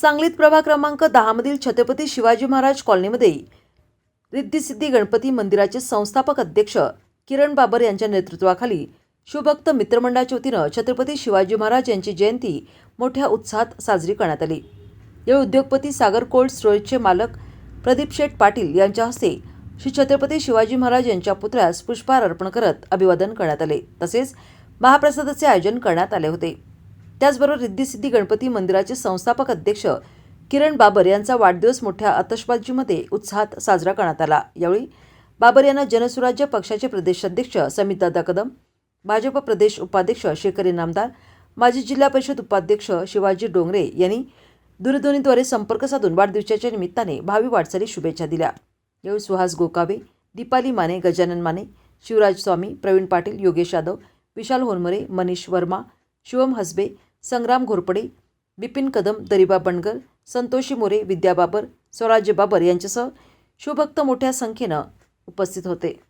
सांगलीत प्रभाग क्रमांक दहामधील छत्रपती शिवाजी महाराज कॉलनीमध्ये रिद्धिसिद्धी गणपती मंदिराचे संस्थापक अध्यक्ष किरण बाबर यांच्या नेतृत्वाखाली शिवभक्त मित्रमंडळाच्या वतीनं छत्रपती शिवाजी महाराज यांची जयंती मोठ्या उत्साहात साजरी करण्यात आली. यावेळी उद्योगपती सागर कोल्ड स्टोरेजचे मालक प्रदीप शेठ पाटील यांच्या हस्ते श्री छत्रपती शिवाजी महाराज यांच्या पुतळ्यास पुष्पहार अर्पण करत अभिवादन करण्यात आले. तसेच महाप्रसादाचे आयोजन करण्यात आले होते. त्याचबरोबर रिद्धिसिद्धी गणपती मंदिराचे संस्थापक अध्यक्ष किरण बाबर यांचा वाढदिवस मोठ्या आतषबाजीमध्ये उत्साहात साजरा करण्यात आला. यावेळी बाबर यांना जनसुराज्य पक्षाचे प्रदेशाध्यक्ष समितदादा कदम भाजप प्रदेश उपाध्यक्ष शेखर इनामदार माजी जिल्हा परिषद उपाध्यक्ष शिवाजी डोंगरे यांनी दूरध्वनीद्वारे संपर्क साधून वाढदिवसाच्या निमित्ताने भावी वाटचाली शुभेच्छा दिल्या. यावेळी सुहास गोकावे दीपाली माने गजानन माने शिवराज स्वामी प्रवीण पाटील योगेश यादव विशाल होनमरे मनीष वर्मा शिवम हसबे संग्राम घोरपडे बिपिन कदम दरिबा बंडगर संतोषी मोरे विद्या बाबर स्वराज्य बाबर यांच्यासह शिवभक्त मोठ्या संख्येनं उपस्थित होते.